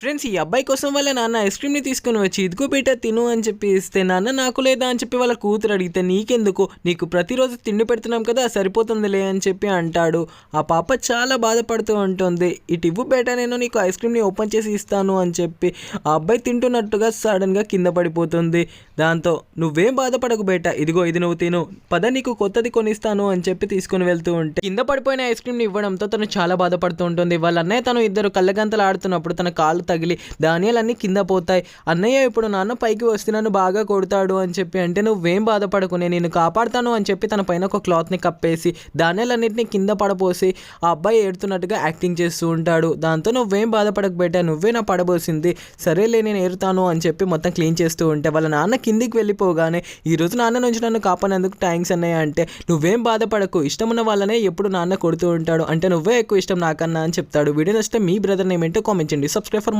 Friends ఈ అబ్బాయి కోసం వాళ్ళ నాన్న ఐస్ క్రీమ్ని తీసుకుని వచ్చి ఇదిగో బేట తిను అని చెప్పి ఇస్తే నాన్న నాకు లేదా అని చెప్పి వాళ్ళ కూతురు అడిగితే నీకెందుకు? నీకు ప్రతిరోజు తిండి పెడుతున్నాం కదా సరిపోతుందిలే అని చెప్పి అంటాడు. ఆ పాప చాలా బాధపడుతూ ఉంటుంది. ఇటు ఇవ్వు బేట నేను నీకు ఐస్ క్రీమ్ని ఓపెన్ చేసి ఇస్తాను అని చెప్పి ఆ అబ్బాయి తింటున్నట్టుగా సడన్గా కింద పడిపోతుంది. దాంతో నువ్వేం బాధపడకు బేట ఇదిగో ఇది నువ్వు తిను పద నీకు కొత్తది కొనిస్తాను అని చెప్పి తీసుకుని వెళ్తూ ఉంటే కింద పడిపోయిన ఐస్ క్రీమ్ని ఇవ్వడంతో తను చాలా బాధపడుతూ ఉంటుంది. వాళ్ళ అన్నయ్య తను ఇద్దరు కళ్ళగంతలు ఆడుతున్నప్పుడు తన కాలు తగిలి ధాన్యాలన్నీ కింద పోతాయి. అన్నయ్య ఇప్పుడు నాన్న పైకి వస్తే నన్ను బాగా కొడతాడు అని చెప్పి అంటే నువ్వేం బాధపడకు నేను నిన్ను కాపాడుతాను అని చెప్పి తన పైన ఒక క్లాత్ని కప్పేసి ధాన్యాలన్నింటినీ కింద పడపోసి ఆ అబ్బాయి ఏడుతున్నట్టుగా యాక్టింగ్ చేస్తూ ఉంటాడు. దాంతో నువ్వేం బాధపడక బేటా నువ్వే నా పడబోసింది. సరేలే నేను ఏరుతాను అని చెప్పి మొత్తం క్లీన్ చేస్తూ ఉంటే వాళ్ళ నాన్న కిందికి వెళ్ళిపోగానే ఈ రోజు నాన్న నుంచి నన్ను కాపాడినందుకు థ్యాంక్స్ అన్నయ్య అంటే నువ్వేం బాధపడకు. ఇష్టమున్న వాళ్ళనే ఎప్పుడు నాన్న కొడుతూ ఉంటాడు. అంటే నువ్వే ఎక్కువ ఇష్టం నాకన్నా అని చెప్తాడు. వీడియో నచ్చితే మీ బ్రదర్ నేమ్ ఏంటో కామెంట్ చేయండి. Subscribe for